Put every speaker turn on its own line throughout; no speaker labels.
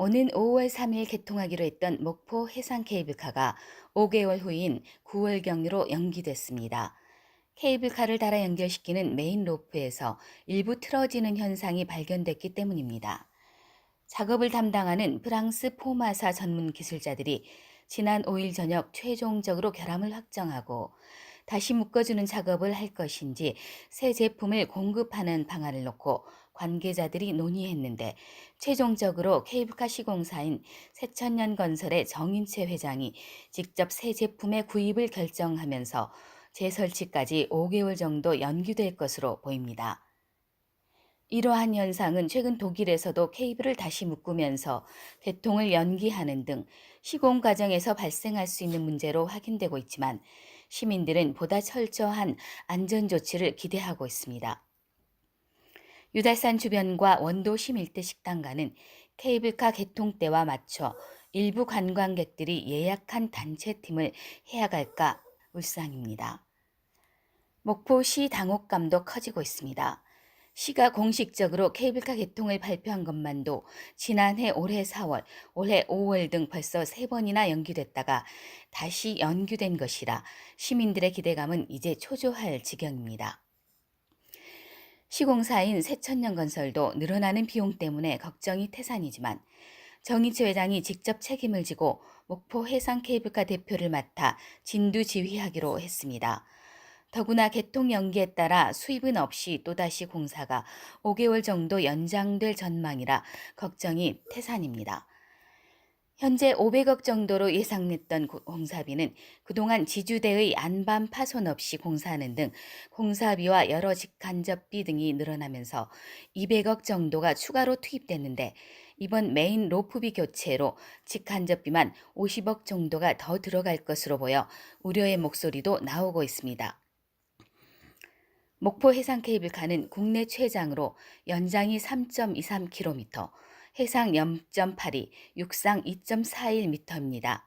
오는 5월 3일 개통하기로 했던 목포 해상 케이블카가 5개월 후인 9월경으로 연기됐습니다. 케이블카를 달아 연결시키는 메인 로프에서 일부 틀어지는 현상이 발견됐기 때문입니다. 작업을 담당하는 프랑스 포마사 전문 기술자들이 지난 5일 저녁 최종적으로 결함을 확정하고 다시 묶어주는 작업을 할 것인지 새 제품을 공급하는 방안을 놓고 관계자들이 논의했는데 최종적으로 케이블카 시공사인 새천년건설의 정인채 회장이 직접 새 제품의 구입을 결정하면서 재설치까지 5개월 정도 연기될 것으로 보입니다. 이러한 현상은 최근 독일에서도 케이블을 다시 묶으면서 개통을 연기하는 등 시공 과정에서 발생할 수 있는 문제로 확인되고 있지만 시민들은 보다 철저한 안전 조치를 기대하고 있습니다. 유달산 주변과 원도심 일대 식당가는 케이블카 개통 때와 맞춰 일부 관광객들이 예약한 단체팀을 해야갈까 울상입니다. 목포시 당혹감도 커지고 있습니다. 시가 공식적으로 케이블카 개통을 발표한 것만도 지난해 올해 4월, 올해 5월 등 벌써 세 번이나 연기됐다가 다시 연기된 것이라 시민들의 기대감은 이제 초조할 지경입니다. 시공사인 새천년건설도 늘어나는 비용 때문에 걱정이 태산이지만 정희치 회장이 직접 책임을 지고 목포 해상 케이블카 대표를 맡아 진두 지휘하기로 했습니다. 더구나 개통 연기에 따라 수입은 없이 또다시 공사가 5개월 정도 연장될 전망이라 걱정이 태산입니다. 현재 500억 정도로 예상됐던 공사비는 그동안 지주대의 안반 파손 없이 공사하는 등 공사비와 여러 직간접비 등이 늘어나면서 200억 정도가 추가로 투입됐는데 이번 메인 로프비 교체로 직간접비만 50억 정도가 더 들어갈 것으로 보여 우려의 목소리도 나오고 있습니다. 목포 해상 케이블 카는 국내 최장으로 연장이 3.23km, 해상 0.82, 육상 2.41m입니다.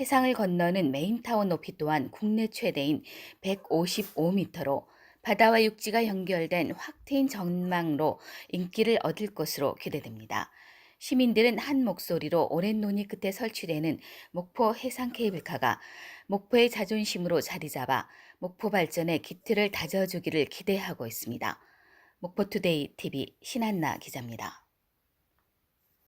해상을 건너는 메인타워 높이 또한 국내 최대인 155m로 바다와 육지가 연결된 확 트인 전망로 인기를 얻을 것으로 기대됩니다. 시민들은 한 목소리로 오랜 논의 끝에 설치되는 목포 해상 케이블카가 목포의 자존심으로 자리 잡아 목포 발전의 기틀을 다져주기를 기대하고 있습니다. 목포투데이 TV 신한나 기자입니다.